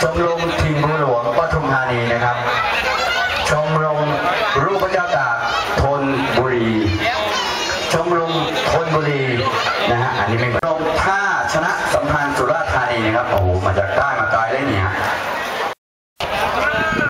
ชมรมทีมบัวหลวงปทุมธานีนะครับ ชมรมรูปพระเจ้าตากทนบุรี ชมรมทนบุรีนะฮะอันนี้ไม่เหมืนชมรมท่าชนะสัมพันธ์สุราษฎร์ธานีนะครับโอ้โหมาจากใต้มาไกลเลยเนี่ย